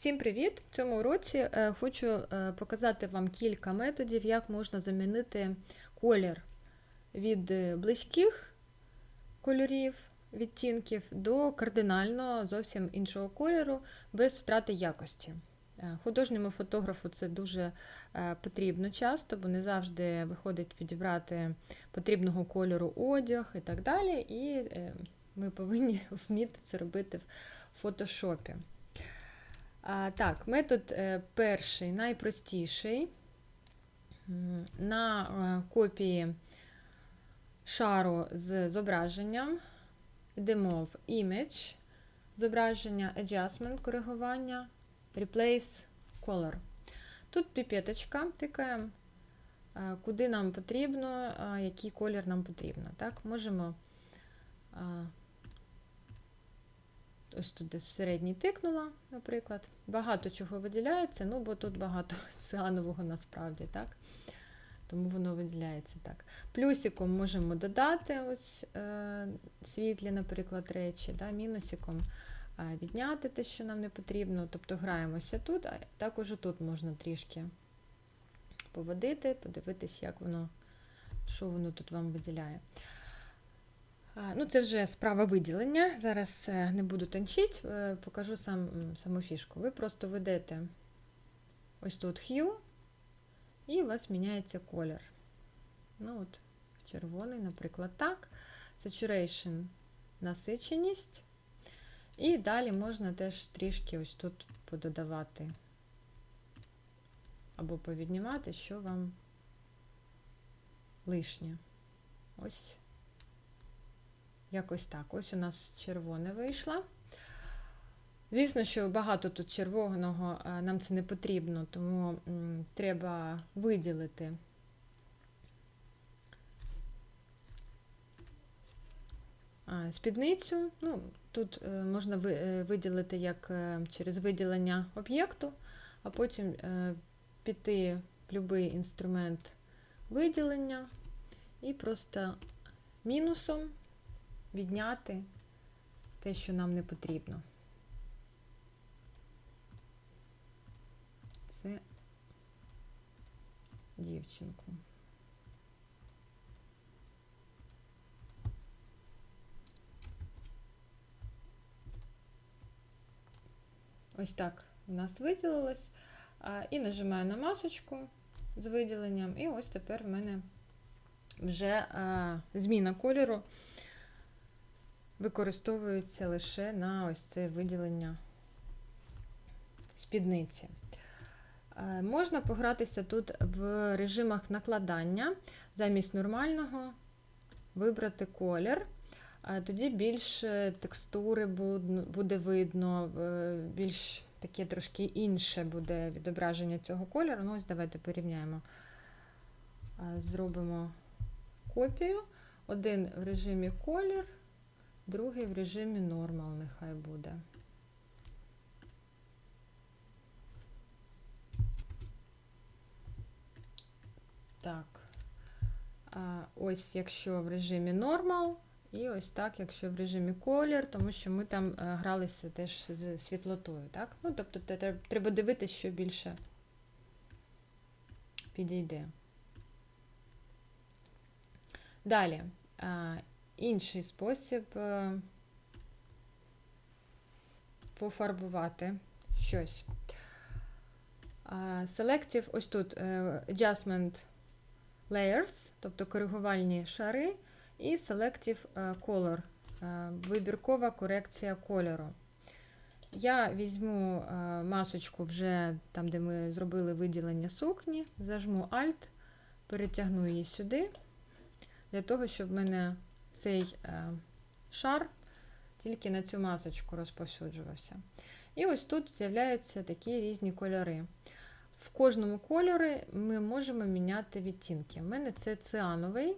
Всім привіт! В цьому уроці е, хочу е, показати вам кілька методів, як можна замінити колір від е, близьких кольорів, відтінків до кардинально зовсім іншого кольору без втрати якості. Художньому фотографу це дуже потрібно часто, бо не завжди виходить підібрати потрібного кольору одяг і так далі. І ми повинні вміти це робити в фотошопі. А, Так, метод е, перший, найпростіший. На е, копії шару з зображенням йдемо в Image, зображення, Adjustment, коригування, Replace Color. Тут піпеточка, тикаємо, е, куди нам потрібно, який колір нам потрібно. Так, можемо ось тут десь середній тикнула, наприклад. Багато чого виділяється, ну бо тут багато цианового насправді, так? Тому воно виділяється так. Плюсиком можемо додати ось е, світлі, наприклад, речі, да? мінусиком е, відняти те, що нам не потрібно. Тобто граємося тут, а також тут можна трішки поводити, подивитись, як воно, що воно тут вам виділяє. Ну, це вже справа виділення. Зараз е, не буду танчити, е, покажу сам, саму фішку. Ви просто ведете ось тут hue, і у вас міняється колір. Ну, от, червоний, наприклад, так. Saturation насиченість. І далі можна теж трішки ось тут пододавати або повіднімати, що вам лишнє. Ось. Якось так. Ось у нас червоне вийшло. Звісно, що багато тут червоного нам це не потрібно, тому треба виділити спідницю. Ну, тут е, можна е, виділити як е, через виділення об'єкту, а потім е, піти в будь-який інструмент виділення і просто мінусом відняти те, що нам не потрібно. Це дівчинку. Ось так у нас виділилось. І нажимаю на масочку з виділенням, і ось тепер в мене вже зміна кольору використовується лише на ось це виділення спідниці. Е, Можна погратися тут в режимах накладання, замість нормального вибрати колір. Е, Тоді більш текстури буде видно, е, більш таке трошки інше буде відображення цього кольору. Ну, ось давайте порівняємо. Зробимо копію. Один в режимі колір, другий в режимі нормал нехай буде. Так. Ось якщо в режимі нормал, і ось так, якщо в режимі колір, тому що ми там е, гралися теж з світлотою. Так? Ну, тобто треба дивитися, що більше підійде. Далі. Інший спосіб е, пофарбувати щось. Selective, ось тут е, Adjustment Layers, тобто коригувальні шари, і Selective е, Color, вибіркова корекція кольору. Я візьму масочку вже там, де ми зробили виділення сукні, зажму Alt, перетягну її сюди, для того, щоб в мене цей е, шар тільки на цю масочку розповсюджувався. І ось тут з'являються такі різні кольори. В кожному кольорі ми можемо міняти відтінки. У мене це циановий.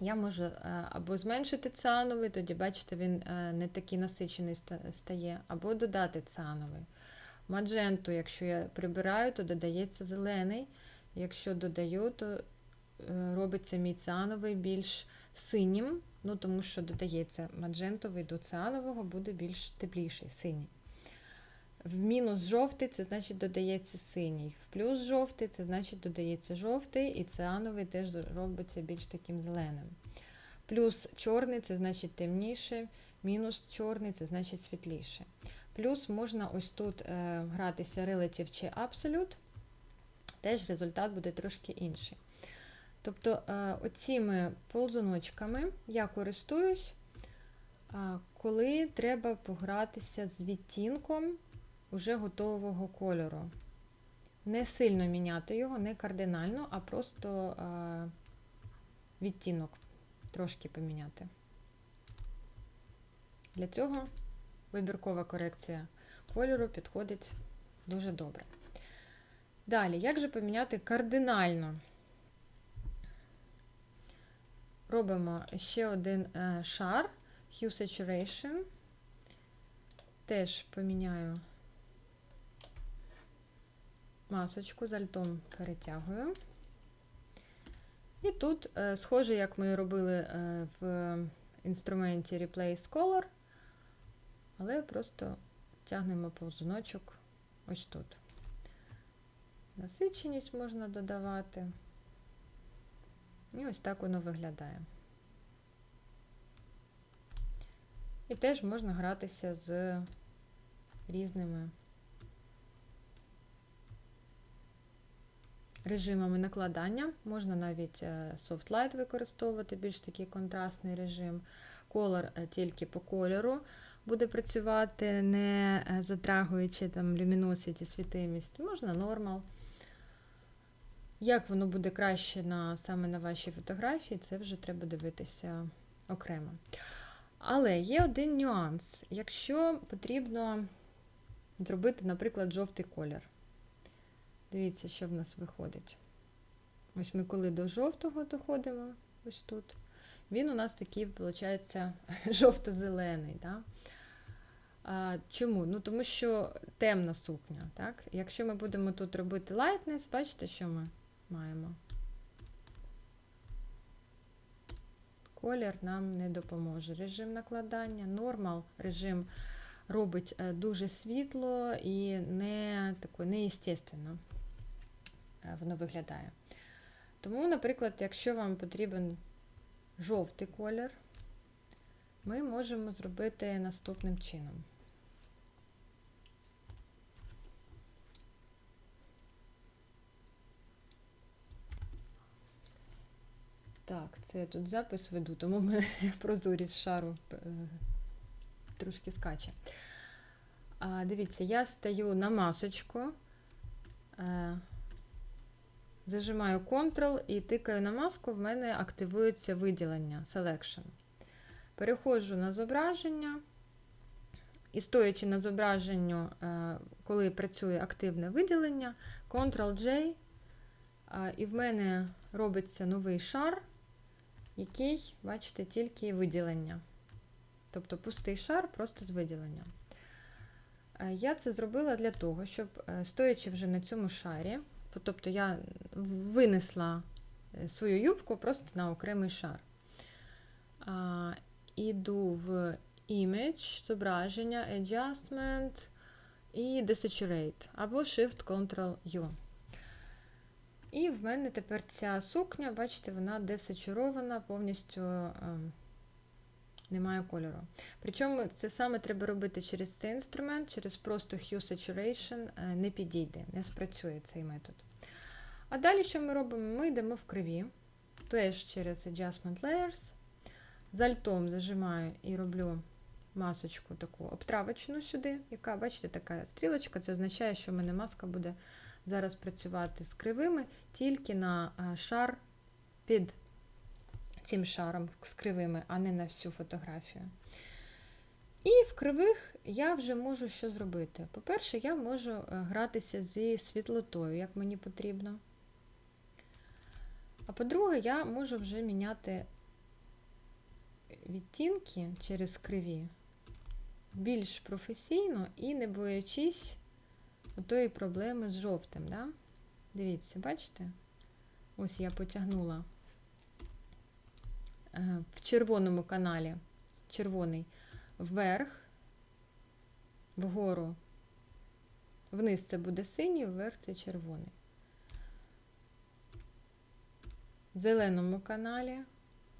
Я можу е, або зменшити циановий, тоді, бачите, він е, не такий насичений стає, або додати циановий. Мадженту, якщо я прибираю, то додається зелений. Якщо додаю, то робиться мій циановий більш синім, ну тому що додається маджентовий до цианового, буде більш тепліший, синій. В мінус жовтий це значить додається синій. В плюс жовтий це значить додається жовтий, і циановий теж робиться більш таким зеленим. Плюс чорний це значить темніше, мінус чорний це значить світліше. Плюс можна ось тут е, гратися relative чи absolute, теж результат буде трошки інший. Тобто е, оціми ползуночками я користуюсь, коли треба погратися з відтінком уже готового кольору. Не сильно міняти його, не кардинально, а просто е, відтінок трошки поміняти. Для цього вибіркова корекція кольору підходить дуже добре. Далі, як же поміняти кардинально? Робимо ще один е, шар Hue Saturation. Теж поміняю масочку з альтом перетягую. І тут, е, схоже, як ми робили е, в інструменті Replace Color, але просто тягнемо повзуночок ось тут. Насиченість можна додавати. І ось так воно виглядає. І теж можна гратися з різними режимами накладання. Можна навіть е, Soft Light використовувати, більш такий контрастний режим. Color е, тільки по кольору буде працювати, не е, затрагуючи там люміносіті, світимість. Можна нормал. Як воно буде краще на, саме на вашій фотографії, це вже треба дивитися окремо. Але є один нюанс. Якщо потрібно зробити, наприклад, жовтий колір. Дивіться, що в нас виходить. Ось ми коли до жовтого доходимо, ось тут, він у нас такий, виходить, жовто-зелений. Да? А, Чому? Ну, Тому що темна сукня. Так? Якщо ми будемо тут робити lightness, бачите, що ми маємо? Колір нам не допоможе. Режим накладання, нормал, режим робить е, дуже світло і не тако, неестественно воно виглядає. Тому, наприклад, якщо вам потрібен жовтий колір, ми можемо зробити наступним чином. Так, це я тут запис веду, тому мене прозорість шару е, трошки скаче. А, Дивіться, я стаю на масочку, е, зажимаю Ctrl і тикаю на маску, в мене активується виділення Selection. Переходжу на зображення. І стоячи на зображенню, е, коли працює активне виділення, Ctrl-J, і в мене робиться новий шар який, бачите, тільки виділення. Тобто пустий шар просто з виділенням. Е, я це зробила для того, щоб, е, стоячи вже на цьому шарі, тобто я винесла е, свою юбку просто на окремий шар. Іду в Image, зображення, Adjustment і Desaturate або Shift-Ctrl-U. І в мене тепер ця сукня, бачите, вона десачурована, повністю е, немає кольору. Причому це саме треба робити через цей інструмент, через просто Hue Saturation е, не підійде, не спрацює цей метод. А далі, що ми робимо? Ми йдемо в криві, теж через Adjustment Layers. З альтом зажимаю і роблю масочку таку обтравочну сюди, яка, бачите, така стрілочка, це означає, що в мене маска буде зараз працювати з кривими тільки на е, шар під цим шаром з кривими, а не на всю фотографію. І в кривих я вже можу що зробити. По-перше, я можу е, гратися зі світлотою, як мені потрібно. А по-друге, я можу вже міняти відтінки через криві більш професійно і не боячись отої проблеми з жовтим. Да? Дивіться, бачите? Ось я потягнула е, в червоному каналі, червоний, вверх, вгору Вниз це буде синій, вверх це червоний. В зеленому каналі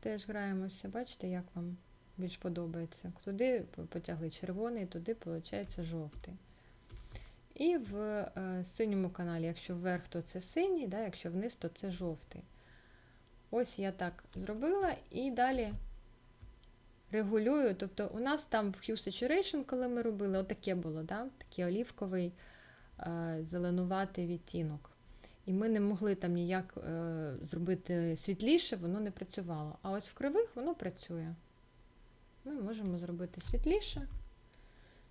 теж граємося. Бачите, як вам більш подобається. Туди потягли червоний, туди, виходить, жовтий. І в е, синьому каналі, якщо вверх, то це синій, да, якщо вниз, то це жовтий. Ось я так зробила і далі регулюю. Тобто у нас там в Hue Saturation, коли ми робили, отаке було, да, такий олівковий е, зеленуватий відтінок. І ми не могли там ніяк е, зробити світліше, воно не працювало. А ось в кривих воно працює. Ми можемо зробити світліше,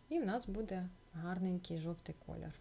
і в нас буде гарненький жовтий колір.